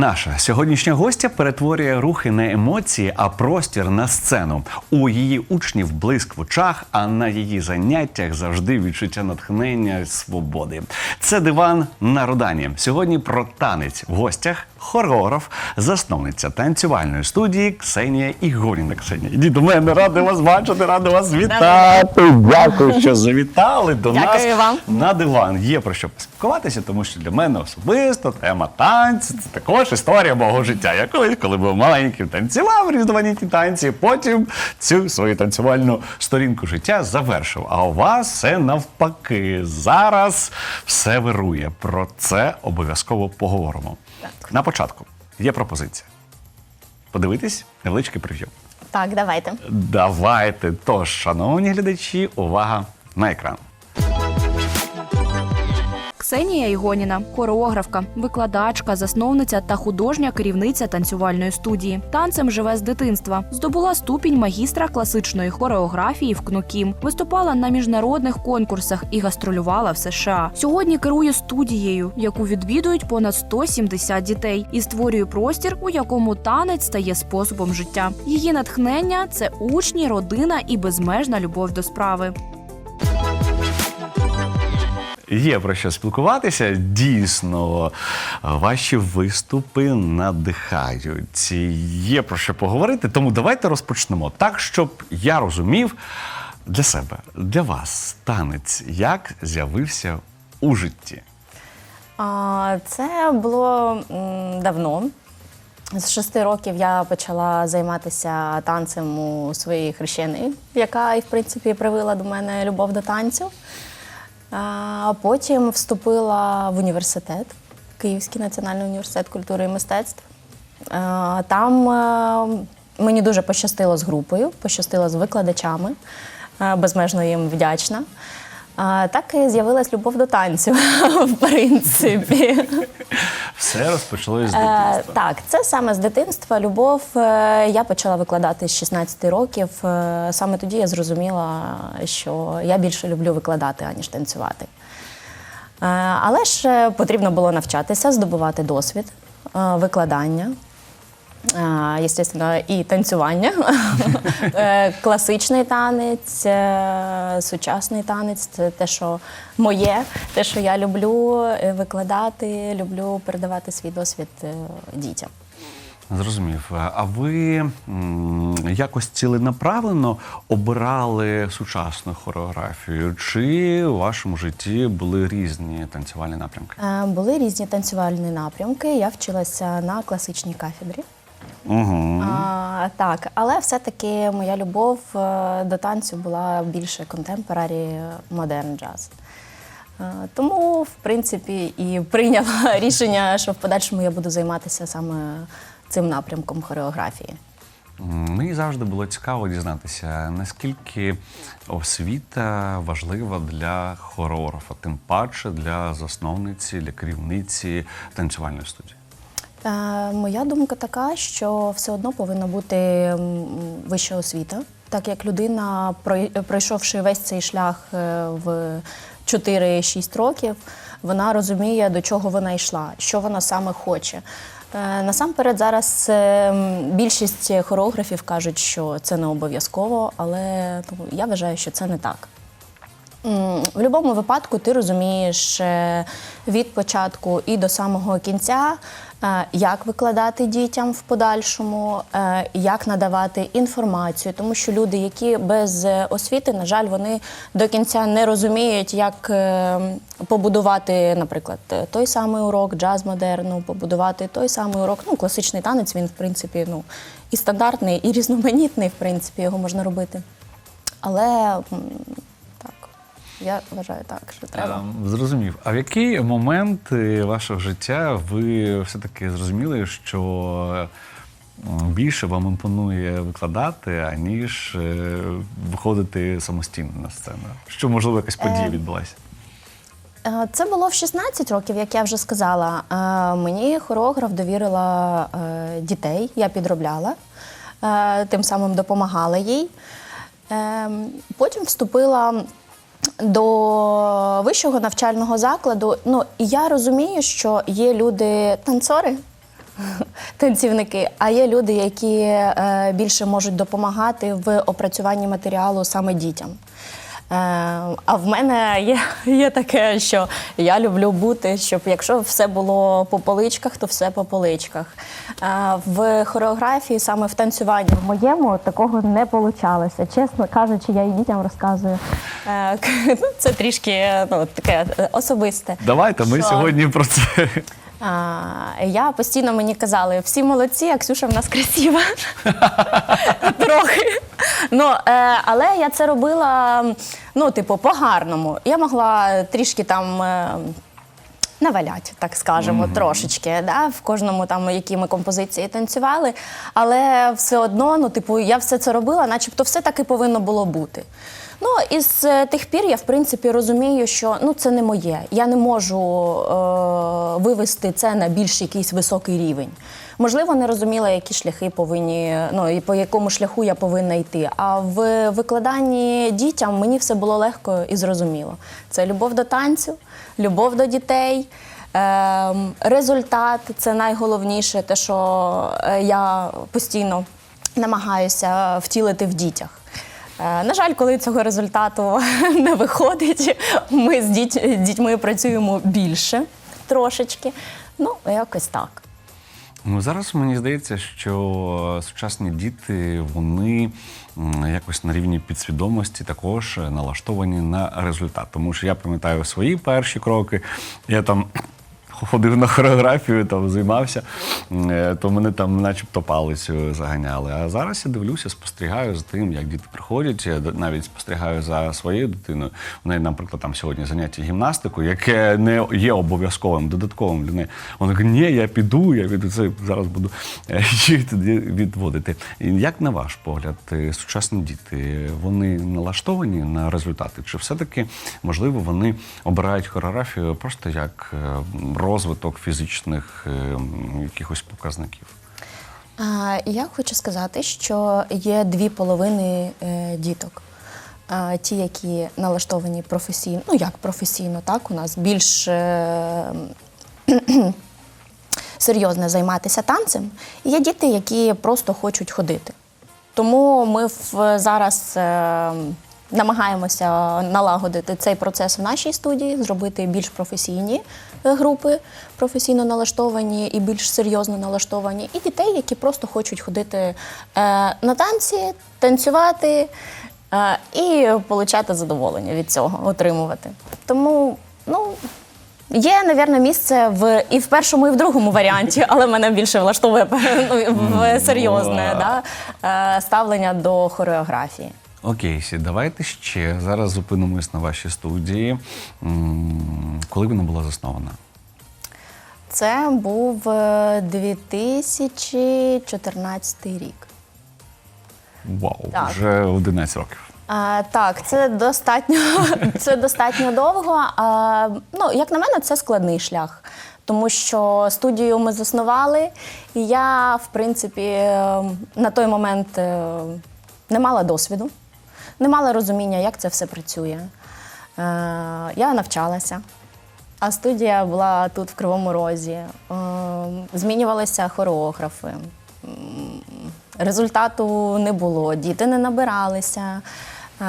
Наша сьогоднішня гостя перетворює рухи не емоції, а простір на сцену. У її учнів блиск в очах, а на її заняттях завжди відчуття натхнення свободи. Це диван на родані. Сьогодні про танець в гостях хореограф, засновниця танцювальної студії Ксенія Ігоріна. Ксенія, ідіть до мене, радий вас бачити, радий вас вітати. Дякую, що завітали до нас Дякую вам. на диван. Є про що поспілкуватися, тому що для мене особисто тема танці це також історія мого життя. Я колись, коли був маленьким, танцював різноманітні танці. Потім цю свою танцювальну сторінку життя завершив. А у вас все навпаки. Зараз все вирує. Про це обов'язково поговоримо. На початку є пропозиція. Подивитись невеличкий прев'ю. Так, давайте. Давайте. Тож, шановні глядачі, увага на екран. Ксенія Ігоніна, хореографка, викладачка, засновниця та художня керівниця танцювальної студії. Танцем живе з дитинства. Здобула ступінь магістра класичної хореографії в КНУКІМ. Виступала на міжнародних конкурсах і гастролювала в США. Сьогодні керує студією, яку відвідують понад 170 дітей, і створює простір, у якому танець стає способом життя. Її натхнення це учні, родина і безмежна любов до справи. Є про що спілкуватися. Дійсно, ваші виступи надихають. Є про що поговорити. Тому давайте розпочнемо так, щоб я розумів для себе, для вас танець як з'явився у житті. Це було давно. З шести років я почала займатися танцем у своїй хрещеної, яка і в принципі привила до мене любов до танцю. А потім вступила в університет, Київський національний університет культури і мистецтв. Там е, мені дуже пощастило з групою, пощастило з викладачами, е, безмежно їм вдячна. Так і з'явилась любов до танцю, в принципі. Все розпочалося з Е, дитинства. Так, це саме з дитинства. Любов е, я почала викладати з 16 років. Е, Саме тоді я зрозуміла, що я більше люблю викладати, аніж танцювати. Е, Але ж е, потрібно було навчатися, здобувати досвід е, викладання. Єстественно, і танцювання, Е, класичний танець, е, сучасний танець це те, що моє, те, що я люблю е, викладати, люблю передавати свій досвід дітям. Зрозумів. А ви якось ціленаправлено обирали сучасну хореографію? Чи у вашому житті були різні танцювальні напрямки? Були різні танцювальні напрямки. Я вчилася на класичній кафедрі. Угу. А, так, але все-таки моя любов е, до танцю була більше контемпорарі модерн джаз. Е, Тому, в принципі, і прийняла рішення, що в подальшому я буду займатися саме цим напрямком хореографії. Мені завжди було цікаво дізнатися, наскільки освіта важлива для хореографа, тим паче для засновниці, для керівниці танцювальної студії. Е, Моя думка така, що все одно повинна бути вища освіта, так як людина, пройшовши весь цей шлях е, в 4-6 років, вона розуміє, до чого вона йшла, що вона саме хоче. Е, Насамперед, зараз більшість хореографів кажуть, що це не обов'язково, але ну, я вважаю, що це не так. В будь-якому випадку ти розумієш від початку і до самого кінця, як викладати дітям в подальшому, е, як надавати інформацію, тому що люди, які без е, освіти, на жаль, вони до кінця не розуміють, як е, побудувати, наприклад, е, той самий урок джаз модерну, побудувати той самий урок. Ну, класичний танець, він в принципі ну і стандартний, і різноманітний, в принципі, його можна робити. Але я вважаю так, що треба. Ем, Зрозумів. А в який момент е, вашого життя ви все-таки зрозуміли, що м, більше вам імпонує викладати, аніж е, виходити самостійно на сцену? Що, можливо, якась подія Е, відбулася? Е, Це було в 16 років, як я вже сказала. Е, Мені хореограф довірила е, дітей, я підробляла, е, тим самим допомагала їй. Е, Потім вступила до вищого навчального закладу. Ну, і я розумію, що є люди танцори, танцівники, а є люди, які е, більше можуть допомагати в опрацюванні матеріалу саме дітям. Е, а в мене є, є таке, що я люблю бути, щоб якщо все було по поличках, то все по поличках. Е, в хореографії, саме в танцюванні в моєму, такого не вийшло. Чесно кажучи, я і дітям розказую. Е, ну, це трішки ну, таке особисте. Давайте ми Що? сьогодні про це. А, я постійно мені казали, всі молодці, а Ксюша в нас красива. Трохи. Ну, е, але я це робила, ну, типу, по-гарному. Я могла трішки там. Е, Навалять, так скажемо, трошечки, да, в кожному там, які ми композиції танцювали. Але все одно, ну, типу, я все це робила, начебто все так і повинно було бути. Ну, і з е, тих пір я, в принципі, розумію, що ну, це не моє. Я не можу е, вивести це на більш якийсь високий рівень. Можливо, не розуміла, які шляхи повинні, ну і по якому шляху я повинна йти. А в викладанні дітям мені все було легко і зрозуміло. Це любов до танцю, любов до дітей. Ем, результат це найголовніше, те, що е, я постійно намагаюся втілити в дітях. Е, На жаль, коли цього результату не виходить, ми з дітьми працюємо більше трошечки. Ну, якось так. Ну зараз мені здається, що сучасні діти вони якось на рівні підсвідомості також налаштовані на результат. Тому що я пам'ятаю свої перші кроки. Я там. Ходив на хореографію, там займався, е, то мене там, начебто, палицю заганяли. А зараз я дивлюся, спостерігаю за тим, як діти приходять. Я навіть спостерігаю за своєю дитиною. В неї, наприклад, там сьогодні заняття гімнастикою, яке не є обов'язковим, додатковим для неї. Вона каже, ні, я піду, я піду це зараз буду е, туди відводити. Як на ваш погляд, е, сучасні діти вони налаштовані на результати? Чи все-таки можливо вони обирають хореографію просто як е, розвиток фізичних е, якихось показників? Я хочу сказати, що є дві половини е, діток. Ті, які налаштовані професійно, ну як професійно, так, у нас більш е, серйозно займатися танцем. І є діти, які просто хочуть ходити. Тому ми в, зараз е, намагаємося налагодити цей процес в нашій студії, зробити більш професійні групи, професійно налаштовані і більш серйозно налаштовані, і дітей, які просто хочуть ходити е, на танці, танцювати е, і отримати задоволення від цього, отримувати. Тому, ну. Є, напевно, місце в і в першому, і в другому варіанті, але мене більше влаштовує ну, в серйозне да, е, ставлення до хореографії. Окей, Сі, давайте ще зараз зупинимось на вашій студії. М, Коли вона була заснована? Це був е, 2014 рік. Вау, Так. вже 11 років. А, так, це достатньо, це достатньо довго. А, ну, як на мене, це складний шлях. Тому що студію ми заснували, і я, в принципі, е, на той момент е, не мала досвіду, не мала розуміння, як це все працює. Е, Я навчалася, а студія була тут, в Кривому Розі. Е, Змінювалися хореографи. Результату не було, діти не набиралися. Е,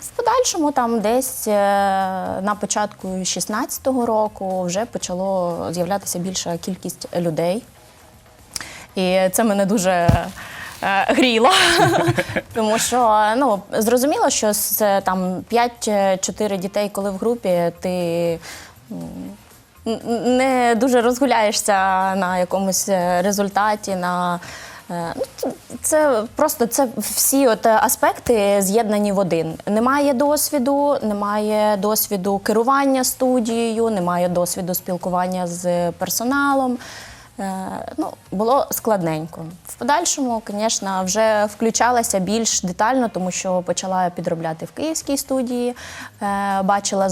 В подальшому, там десь на початку 16-го року вже почало з'являтися більша кількість людей. І це мене дуже е, гріло, тому що ну, зрозуміло, що з там 5-4 дітей, коли в групі, ти не дуже розгуляєшся на якомусь е, результаті. на е, ну, Це просто це всі от аспекти з'єднані в один. Немає досвіду, немає досвіду керування студією, немає досвіду спілкування з персоналом. Е, ну, було складненько. В подальшому, звісно, вже включалася більш детально, тому що почала підробляти в київській студії, е, бачила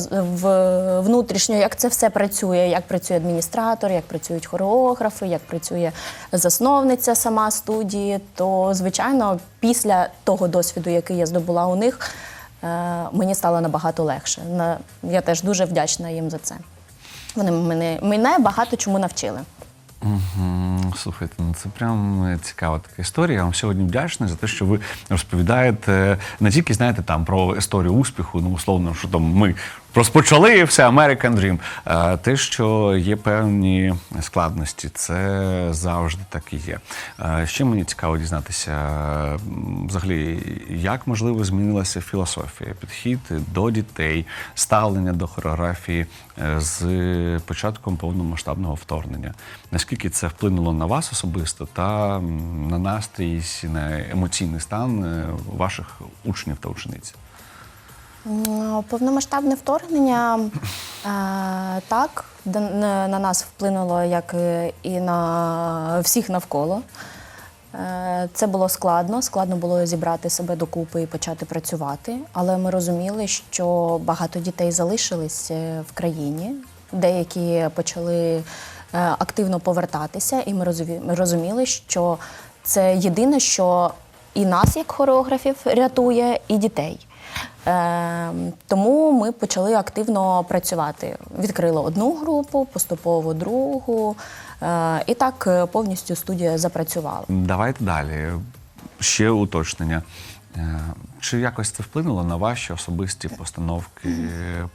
внутрішньо, як це все працює, як працює адміністратор, як працюють хореографи, як працює засновниця сама студії. То, звичайно, після того досвіду, який я здобула у них, е, мені стало набагато легше. Я теж дуже вдячна їм за це. Вони мене, мене багато чому навчили. Мгм. Слухайте, ну це прям е, цікава така історія. Я вам сьогодні вдячний за те, що ви розповідаєте не тільки знаєте там про історію успіху, ну условно, що там ми розпочали все American Dream. Те, що є певні складності, це завжди так і є. Ще мені цікаво дізнатися, взагалі, як можливо змінилася філософія, підхід до дітей, ставлення до хореографії е, з початком повномасштабного вторгнення. Наскільки це вплинуло на вас особисто та на настрій, на емоційний стан е, ваших учнів та учениць? Повномасштабне вторгнення е, так на на нас вплинуло, як і- на всіх навколо. Е, Це було складно. Складно було зібрати себе докупи і почати працювати. Але ми розуміли, що багато дітей залишились е, в країні, деякі почали активно повертатися, і ми розуміли, що це єдине, що і нас, як хореографів, рятує, і дітей. Е, тому ми почали активно працювати. Відкрили одну групу, поступово другу. Е, і так е, повністю студія запрацювала. Давайте далі. Ще уточнення. Е, Чи якось це вплинуло на ваші особисті постановки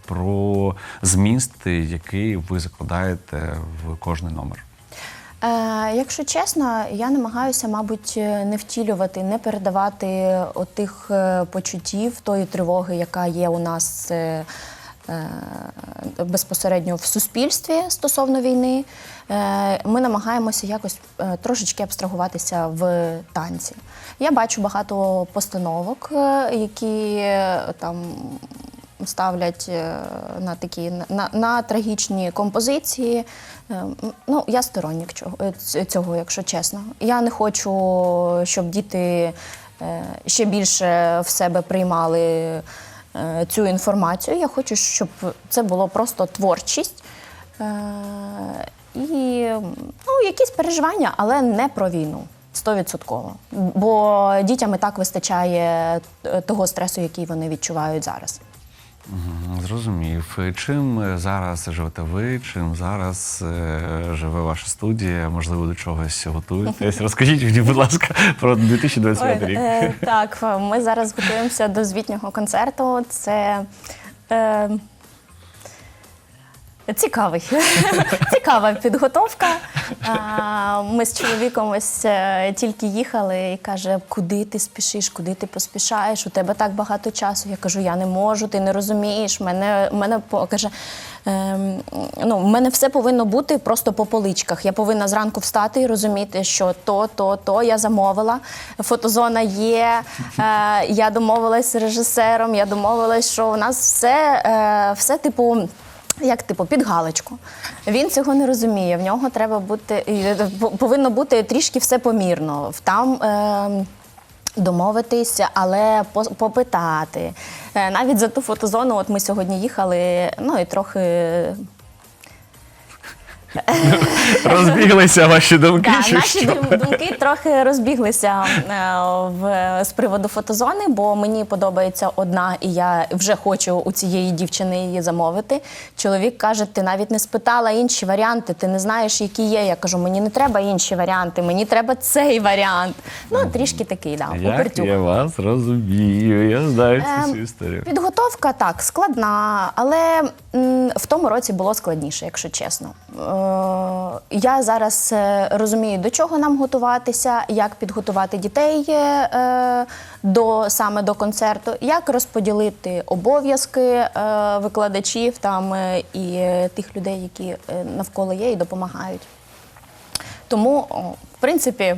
про зміст, який ви закладаєте в кожний номер? Е, якщо чесно, я намагаюся, мабуть, е, не втілювати, не передавати отих е, почуттів, тої тривоги, яка є у нас е, е, безпосередньо в суспільстві стосовно війни. Ми намагаємося якось трошечки абстрагуватися в танці. Я бачу багато постановок, які там ставлять е, на такі на, на трагічні композиції. Е, Ну, я сторонник е, цього, якщо чесно. Я не хочу, щоб діти ще більше в себе приймали цю інформацію. Я хочу, щоб це було просто творчість. І ну, якісь переживання, але не про війну. Стовідсотково. Бо дітям і так вистачає того стресу, який вони відчувають зараз. Зрозумів. Чим е, зараз живете ви? Чим зараз е, живе ваша студія? Можливо, до чогось готуєтесь? Розкажіть мені, будь ласка, про 2025 Ой, рік. е, так, ми зараз готуємося до звітнього концерту. Це е, цікавий, цікава підготовка. Ми з чоловіком ось е, тільки їхали і каже, куди ти спішиш, куди ти поспішаєш? У тебе так багато часу. Я кажу, я не можу, ти не розумієш. Мене, мене по- каже, ем, ну, в мене все повинно бути просто по поличках. Я повинна зранку встати і розуміти, що то, то, то я замовила. Фотозона є. Е, я домовилась з режисером, я домовилась, що у нас все, е, все типу. Як типу під галочку. Він цього не розуміє. В нього треба бути е, по- повинно бути трішки все помірно. Там е, домовитися, але попитати. Навіть за ту фотозону, от ми сьогодні їхали, ну і трохи Розбіглися ваші думки? Да, чи наші що? думки трохи розбіглися е, в, з приводу фотозони, бо мені подобається одна, і я вже хочу у цієї дівчини її замовити. Чоловік каже: ти навіть не спитала інші варіанти, ти не знаєш, які є. Я кажу, мені не треба інші варіанти, мені треба цей варіант. Ну, трішки такий, да, Як я вас розумію, я знаю цю Ем, всю історію. Підготовка так складна, але м, в тому році було складніше, якщо чесно. Е, я зараз е, розумію, до чого нам готуватися, як підготувати дітей е, до саме до концерту, як розподілити обов'язки е, викладачів там е, і е, тих людей, які е, навколо є і допомагають. Тому, в принципі,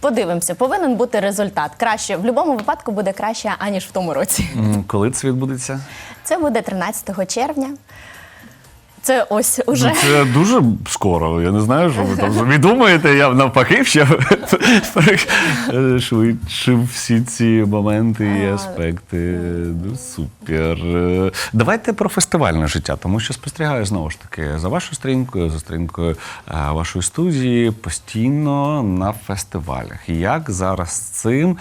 подивимося, повинен бути результат. Краще в будь-якому випадку буде краще, аніж в тому році. Коли це відбудеться? Це буде 13 червня. Це ось уже. Ну, це дуже скоро. Я не знаю, що ви там собі думаєте. Я навпаки ще швидше всі ці моменти і аспекти. Ну, супер. Е, Давайте про фестивальне життя, тому що спостерігаю знову ж таки за вашою сторінкою, за сторінкою е, вашої студії постійно на фестивалях. Як зараз з цим?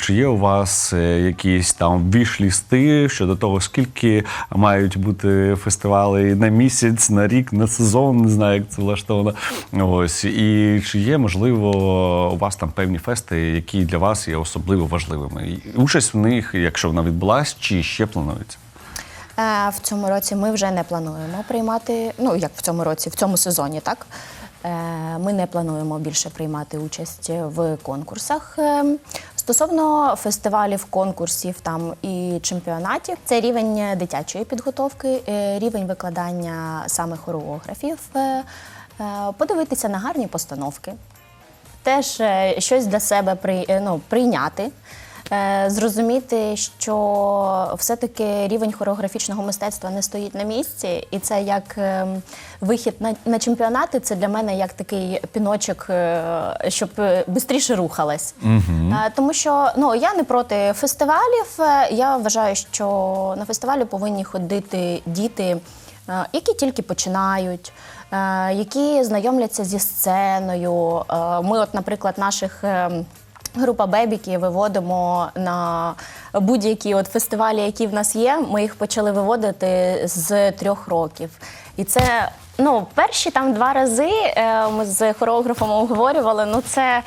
Чи є у вас е, якісь там віш-лісти щодо того, скільки мають бути фестивалей на місяць, на рік, на сезон? Не знаю, як це влаштовано. Ось і чи є можливо у вас там певні фести, які для вас є особливо важливими? Участь в них, якщо вона відбулась, чи ще планується? Е, В цьому році ми вже не плануємо приймати. Ну як в цьому році, в цьому сезоні, так Е, ми не плануємо більше приймати участь в конкурсах. Стосовно фестивалів, конкурсів там і чемпіонатів, це рівень дитячої підготовки, е, рівень викладання саме хореографів, е, е, подивитися на гарні постановки, теж щось для себе при, ну, прийняти. Е, Зрозуміти, що все-таки рівень хореографічного мистецтва не стоїть на місці, і це як е, вихід на, на чемпіонати, це для мене як такий піночок, е, щоб швидше рухалась. Е, Тому що ну я не проти фестивалів. Я вважаю, що на фестивалі повинні ходити діти, які тільки починають. Які знайомляться зі сценою. Ми, от, наприклад, наших е, Група Бебіки виводимо на будь-які от фестивалі, які в нас є. Ми їх почали виводити з трьох років. І це ну, перші там два рази е, ми з хореографом обговорювали. Ну це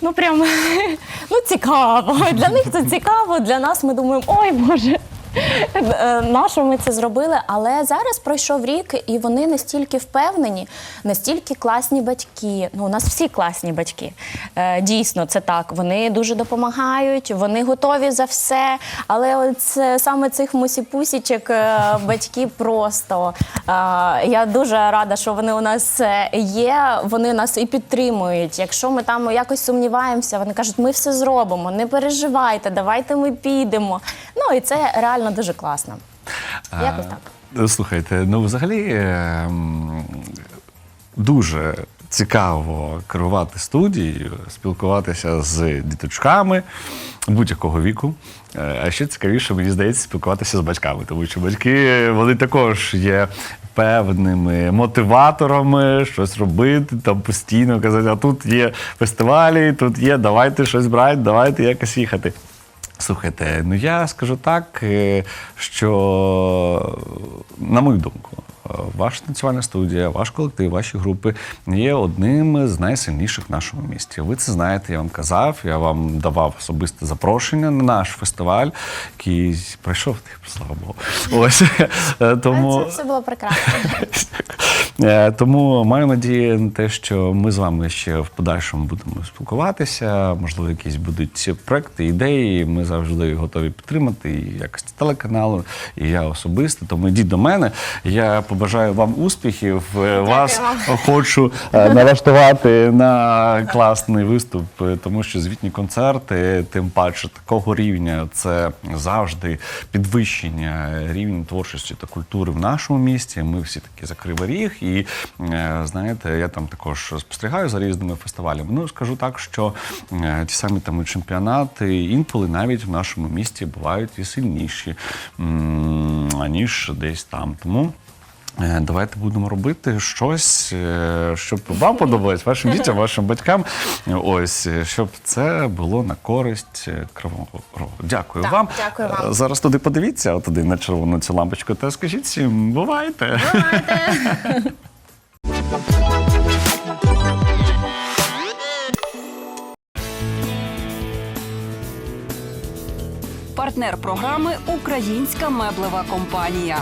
ну прям ну, цікаво. Для них це цікаво. Для нас ми думаємо, ой Боже. Е, ми це зробили? Але зараз пройшов рік, і вони настільки впевнені, настільки класні батьки. Ну, у нас всі класні батьки. Е, Дійсно, це так. Вони дуже допомагають, вони готові за все. Але от саме цих мусіпусічок е, батьки просто. Я дуже рада, що вони у нас є. Вони нас і підтримують. Якщо ми там якось сумніваємося, вони кажуть, ми все зробимо, не переживайте, давайте ми підемо. Ну і це реально дуже класно. Якось так. Е, Слухайте, ну взагалі ем, дуже цікаво керувати студією, спілкуватися з діточками будь-якого віку. Е, А ще цікавіше, мені здається, спілкуватися з батьками, тому що батьки вони також є певними мотиваторами щось робити, там постійно казати, а тут є фестивалі, тут є, давайте щось брати, давайте якось їхати. Слухайте, ну я скажу так, е, що, на мою думку, ваша танцювальна студія, ваш колектив, ваші групи є одним з найсильніших в нашому місті. Ви це знаєте, я вам казав, я вам давав особисте запрошення на наш фестиваль, який пройшов, слава Богу. Ось Е, тому. Це все було прекрасно. Е, Тому маю надію на те, що ми з вами ще в подальшому будемо спілкуватися. Можливо, якісь будуть проекти, ідеї. Ми завжди готові підтримати і якості телеканалу, і я особисто. Тому йдіть до мене. Я побажаю вам успіхів. Е, Вас хочу е, налаштувати на класний виступ, е, тому що звітні концерти, тим паче такого рівня, це завжди підвищення рівня творчості та культури в нашому місті. Ми всі такі за кривий ріг, і знаєте, я там також спостерігаю за різними фестивалями. Ну скажу так, що ті самі там чемпіонати інколи навіть в нашому місті бувають і сильніші аніж десь там. Тому. Е, Давайте будемо робити щось, е, щоб вам подобалось, вашим дітям, вашим батькам. Ось, е, щоб це було на користь Кривого Рогу. Дякую Так, вам. дякую вам. Зараз туди подивіться, от туди на червону цю лампочку, та скажіть всім, бувайте. Партнер програми Українська меблева компанія.